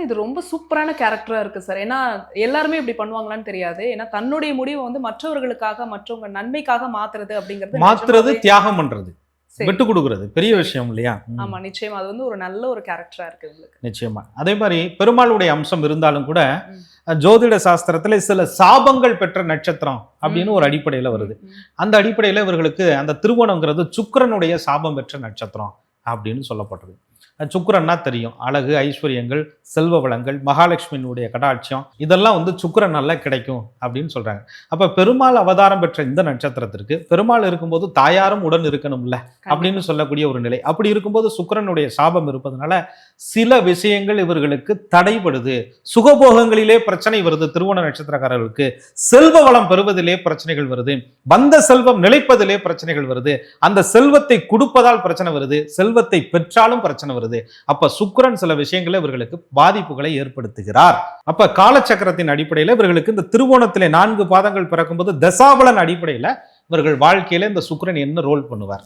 இது ரொம்ப சூப்பரான கேரக்டரா இருக்கு சார் ஏன்னா எல்லாருமே இப்படி பண்ணுவாங்களான்னு தெரியாது. ஏன்னா தன்னுடைய முடிவை வந்து மற்றவர்களுக்காக மற்றவங்க நன்மைக்காக மாத்துறது அப்படிங்கிறது மாத்துறது தியாகம் பண்றது. சரி. விட்டு கொடுக்கறது. பெரிய விஷயம் இல்லையா. ஆமா நிச்சயமா. அது வந்து ஒரு நல்ல ஒரு கேரக்டரா இருக்கு உங்களுக்கு நிச்சயமா. அதே மாதிரி பெருமாளுடைய அம்சம் இருந்தாலும் கூட. ஜோதிட சாஸ்திரத்துல சில சாபங்கள் பெற்ற நட்சத்திரம் அப்படின்னு ஒரு அடிப்படையில வருது. அந்த அடிப்படையில இவர்களுக்கு அந்த திருவோணங்கிறது சுக்கிரனுடைய சாபம் பெற்ற நட்சத்திரம் அப்படின்னு சொல்லப்படுறது அஹ் சுக்கிரன்னா தெரியும். அழகு ஐஸ்வர்யங்கள் செல்வ வளங்கள் மகாலட்சுமியினுடைய கடாட்சியம் இதெல்லாம் வந்து சுக்கிரனால கிடைக்கும் அப்படின்னு சொல்றாங்க. அப்ப பெருமாள் அவதாரம் பெற்ற இந்த நட்சத்திரத்திற்கு பெருமாள் இருக்கும்போது தாயாரும் உடன் இருக்கணும்ல அப்படின்னு சொல்லக்கூடிய ஒரு நிலை. அப்படி இருக்கும்போது சுக்கிரனுடைய சாபம் இருப்பதனால சில விஷயங்கள் இவர்களுக்கு தடைபடுது. சுகபோகங்களிலே பிரச்சனை வருது. திருவோண நட்சத்திரக்காரர்களுக்கு செல்வ வளம் பெறுவதிலே பிரச்சனைகள் வருது. வந்த செல்வம் நிலைப்பதிலே பிரச்சனைகள் வருது. அந்த செல்வத்தை கொடுப்பதால் பிரச்சனை வருது. செல்வத்தை பெற்றாலும் பிரச்சனை வருது. அப்ப சுக்கரன் சில விஷயங்களை இவர்களுக்கு பாதிப்புகளை ஏற்படுத்துகிறார். அப்ப காலச்சக்கரத்தின் அடிப்படையில இவர்களுக்கு இந்த திருவோணத்திலே நான்கு பாதங்கள் பிறக்கும்போது தசாபலன் அடிப்படையில இவர்கள் வாழ்க்கையில இந்த சுக்கரன் என்ன ரோல் பண்ணுவார்?